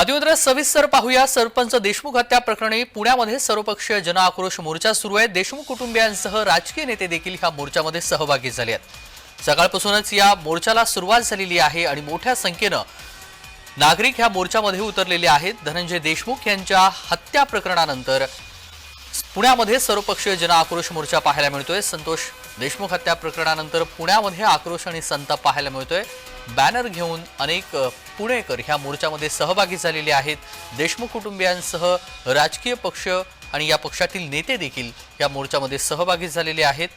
बातमीपत्र सविस्तर पाहूया. सरपंच देशमुख हत्या प्रकरणी पुण्यामध्ये सर्वपक्षीय जनआक्रोश मोर्चा सुरू आहे. देशमुख कुटुंबियांसह राजकीय नेते देखील ह्या मोर्चामध्ये सहभागी झाले आहेत. सकाळपासूनच या मोर्चाला सुरुवात झालेली आहे आणि मोठ्या संख्येनं नागरिक ह्या मोर्चामध्ये उतरलेले आहेत. धनंजय देशमुख यांच्या हत्या प्रकरणानंतर पुण्यामध्ये सर्वपक्षीय जनआक्रोश मोर्चा पाहायला मिळतोय. संतोष देशमुख हत्या प्रकरणानंतर पुण्यामध्ये आक्रोश आणि संताप पाहायला मिळतोय. बॅनर घेऊन अनेक पुणेकर ह्या मोर्चामध्ये सहभागी झालेले आहेत. देशमुख कुटुंबियांसह राजकीय पक्ष आणि या पक्षातील नेते देखील या मोर्चामध्ये सहभागी झालेले आहेत.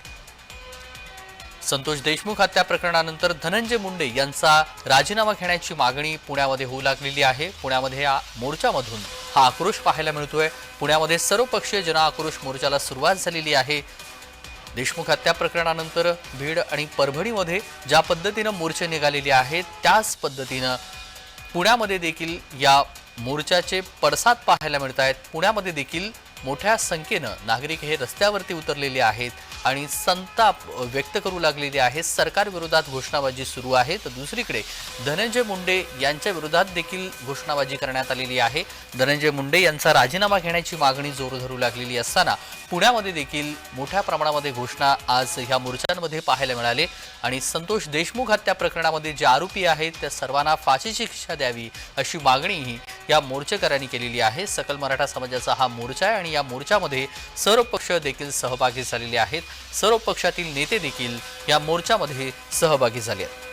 संतोष देशमुख हत्या प्रकरणानंतर धनंजय मुंडे यांचा राजीनामा घेण्याची मागणी पुण्यामध्ये होऊ लागलेली आहे. पुण्यामध्ये या मोर्चामधून हा आक्रोश पाहायला मिळतोय. पुण्यामध्ये सर्वपक्षीय जनआक्रोश मोर्चाला सुरुवात झालेली आहे. देशमुख हत्या प्रकरणानंतर बीड आणि परभणीमध्ये ज्या पद्धतीनं मोर्चे निघालेले आहेत त्याच पद्धतीनं पुण्यामध्ये देखील या मोर्चाचे पडसाद पाहायला मिळत आहेत पुण्यामध्ये देखील मोठ्या संख्येनं नागरिक हे रस्त्यावरती उतरलेले आहेत आणि संताप व्यक्त करू लागलेले आहेत. सरकारविरोधात घोषणाबाजी सुरू आहे. तर दुसरीकडे धनंजय मुंडे यांच्या विरोधात देखील घोषणाबाजी करण्यात आलेली आहे. धनंजय मुंडे यांचा राजीनामा घेण्याची मागणी जोर धरू लागलेली असताना पुण्यामध्ये देखील मोठ्या प्रमाणामध्ये घोषणा आज ह्या मोर्चांमध्ये पाहायला मिळाले. आणि संतोष देशमुख हत्या प्रकरणामध्ये जे आरोपी आहेत त्या सर्वांना फाशीची शिक्षा द्यावी अशी मागणीही या मोर्चेकऱ्यांनी केलेली आहे. सकल मराठा समाजाचा हा मोर्चा आहे आणि या मोर्चामध्ये सर्व पक्ष देखील सहभागी झालेले आहेत. सर्व पक्षातील नेते देखील या मोर्चामध्ये सहभागी झाले आहेत.